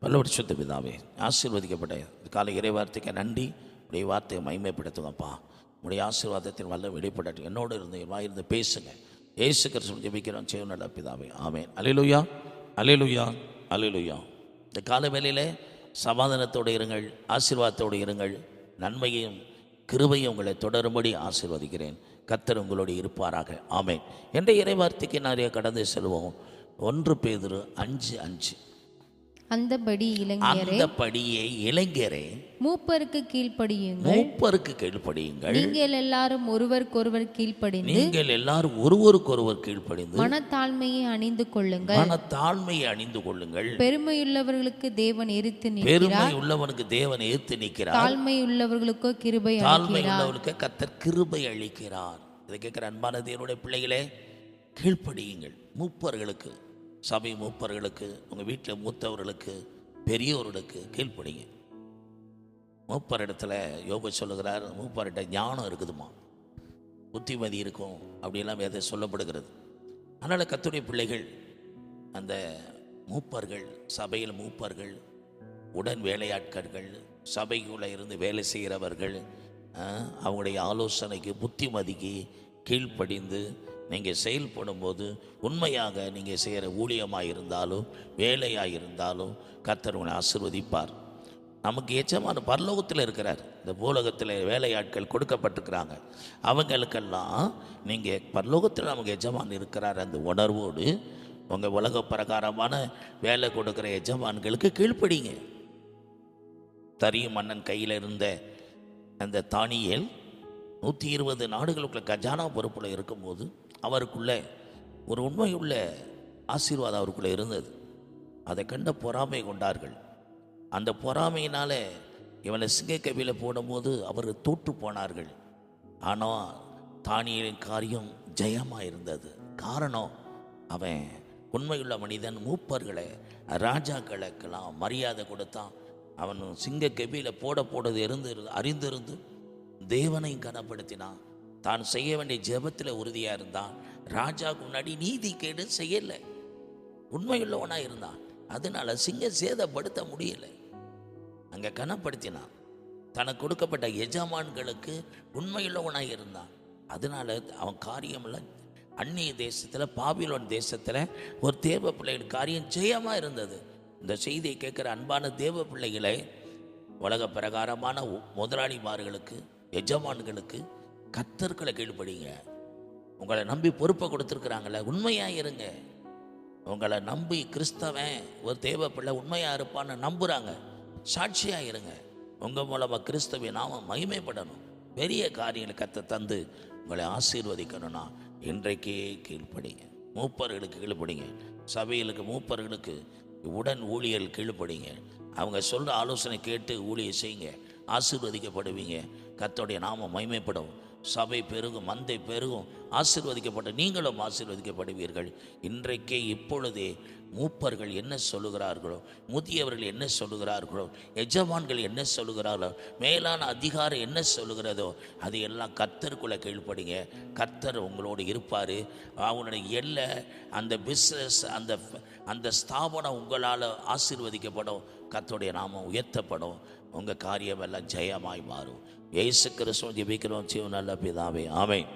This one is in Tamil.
நல்லபடி சுத்த பிதாவே ஆசீர்வதிக்கப்பட்ட காலை இறை வார்த்தைக்கு நன்றி. உடைய வார்த்தையை மைமைப்படுத்துங்கப்பா உடைய ஆசீர்வாதத்தின் வல்ல வெளிப்படட்டும். என்னோடு இருந்து என் வாயிருந்து பேசுங்க. ஏசு கிருஷ்ணன் ஜெபிக்கிறோம். செய்ய நல்ல பிதாவே. ஆமேன். அலிலுயா அலிலுயா அலிலுயா இந்த கால வேலையில் சமாதானத்தோடு இருங்கள். ஆசீர்வாதத்தோடு இருங்கள். நன்மையும் கிருபையும் உங்களை தொடரும்படி ஆசீர்வதிக்கிறேன். கத்தர் உங்களோடு இருப்பாராக. ஆமேன். என்ற இறைவார்த்தைக்கு நிறைய கடந்து செல்வோம். ஒன்று பேதுரு அஞ்சு அஞ்சு. அந்தபடி இளைஞரே அந்த படியை இளைஞரே மூப்பருக்கு கீழ்ப்படியுங்கள். மூப்பருக்கு கீழ்ப்படியுங்கள். நீங்கள் எல்லாரும் ஒருவருக்கொருவர் கீழ்ப்படிந்து நீங்கள் எல்லாரும் ஒருவருக்கொருவர் கீழ்ப்படிந்து மனத்தாழ்மையை அணிந்து கொள்ளுங்கள். மன தாழ்மையை அணிந்து கொள்ளுங்கள். பெருமையுள்ளவர்களுக்கு தேவன் எரித்து நிற்கிறார். பெருமை உள்ளவனுக்கு தேவன் ஏத்து நிற்கிறார். தாழ்மை உள்ளவர்களுக்கோ கிருபை தாழ்மை உள்ளவனுக்கு கத்தர் கிருபை அளிக்கிறார். இதை கேட்கிற அன்பான தேவனுடைய பிள்ளைகளே கீழ்ப்படியுங்கள். மூப்பர்களுக்கு சபை மூப்பர்களுக்கு உங்கள் வீட்டில் மூத்தவர்களுக்கு பெரியவர்களுக்கு கீழ்ப்படிங்க. மூப்பர் இடத்துல யோக சொல்லுகிறார் மூப்பர்கிட்ட ஞானம் இருக்குதுமா புத்திமதி இருக்கும் அப்படிலாம் எதை சொல்லப்படுகிறது. அதனால் கத்துடைய பிள்ளைகள் அந்த மூப்பர்கள் சபையில் மூப்பர்கள் உடன் வேலையாட்கள் சபைக்குள்ளே இருந்து வேலை செய்கிறவர்கள் அவங்களுடைய ஆலோசனைக்கு புத்திமதிக்கு கீழ்ப்படிந்து நீங்கள் செயல்படும்போது உண்மையாக நீங்கள் செய்கிற ஊழியமாக இருந்தாலும் வேலையாக இருந்தாலும் கர்த்தர் உங்களை ஆசிர்வதிப்பார். நமக்கு எச்சமான பரலோகத்தில் இருக்கிறார். இந்த பூலோகத்தில் வேலையாட்கள் கொடுக்கப்பட்டிருக்கிறாங்க. அவங்களுக்கெல்லாம் நீங்கள் பரலோகத்தில் நமக்கு எஜமான் இருக்கிறார் அந்த உணர்வோடு உங்கள் உலக பிரகாரமான வேலை கொடுக்குற எஜமான்களுக்கு கீழ்ப்படிங்க. தரியும் மன்னன் கையில் இருந்த அந்த தானியல் நூற்றி இருபது நாடுகளுக்குள்ள கஜானா பொறுப்பில் இருக்கும்போது அவருக்குள்ளே ஒரு உண்மையுள்ள ஆசீர்வாதம் அவருக்குள்ளே இருந்தது. அதை கண்ட பொறாமை கொண்டார்கள். அந்த பொறாமையினால இவனை சிங்கக்கவியில் போடும்போது அவர் தோற்று போனார்கள். ஆனால் தானியலின் காரியம் ஜெயமாக இருந்தது. காரணம் அவன் உண்மையுள்ள மனிதன் மூப்பர்களை ராஜாக்களுக்கெல்லாம் மரியாதை கொடுத்தான். அவன் சிங்க கெபியில போட போடுறது இருந்து அறிந்திருந்து தேவனையும் கனப்படுத்தினான். தான் செய்ய வேண்டிய ஜெபத்தில் உறுதியாக இருந்தான். ராஜாவுக்கு முன்னாடி நீதி கேடு செய்யலை. உண்மையுள்ளவனாக இருந்தான். அதனால சிங்க சேதப்படுத்த முடியலை. அங்கே கனப்படுத்தினான். தனக்கு கொடுக்கப்பட்ட எஜமான்களுக்கு உண்மையுள்ளவனாக இருந்தான். அதனால அவன் காரியமெல்லாம் அந்நிய தேசத்தில் பாபிலோன் தேசத்தில் ஒரு தேவ பிள்ளைகள் காரியம் ஜெயமாக இருந்தது. இந்த செய்தியை கேட்குற அன்பான தேவ பிள்ளைகளை உலக பிரகாரமான முதலாளிமார்களுக்கு எஜமான்களுக்கு கத்தர்களை கீழ்ப்படிங்க. உங்களை நம்பி பொறுப்பை கொடுத்துருக்குறாங்களே உண்மையாக இருங்க. உங்களை நம்பி கிறிஸ்தவன் ஒரு தேவ பிள்ளை உண்மையாக இருப்பான்னு நம்புகிறாங்க சாட்சியாக இருங்க. உங்கள் மூலமாக கிறிஸ்தவை நாம மகிமைப்படணும். பெரிய காரியங்களை கத்த தந்து உங்களை ஆசீர்வதிக்கணும்னா இன்றைக்கே கீழ்ப்படிங்க. மூப்பர்களுக்கு கீழ்ப்படிங்க. சபைகளுக்கு மூப்பர்களுக்கு உடன் ஊழியர்கள் கீழ்ப்படிங்க. அவங்க சொல்கிற ஆலோசனை கேட்டு ஊழியை செய்யுங்க. ஆசீர்வதிக்கப்படுவீங்க. கத்தோடைய நாமம் மைமைப்படும் சபை பெருகும் மந்தை பெருகும். ஆசீர்வதிக்கப்பட்ட நீங்களும் ஆசீர்வதிக்கப்படுவீர்கள். இன்றைக்கே இப்பொழுதே மூப்பர்கள் என்ன சொல்லுகிறார்களோ முதியவர்கள் என்ன சொல்லுகிறார்களோ எஜமான்கள் என்ன சொல்லுகிறார்களோ மேலான அதிகாரம் என்ன சொல்லுகிறதோ அது எல்லாம் கர்த்தருக்குள்ளே கீழ்ப்படிங்க கர்த்தர் உங்களோடு இருப்பார். அவனுடைய எல்லை அந்த பிஸ்னஸ் அந்த அந்த ஸ்தாபனம் உங்களால் ஆசீர்வதிக்கப்படும். கத்தோடைய நாமம் உயர்த்தப்படும். உங்கள் காரியம் எல்லாம் ஜெயமாய் மாறும். ஏசு கிறிஸ்துவ ஜெபிக்கிறோம் ஜீவன் நல்ல பிதாவே. ஆமை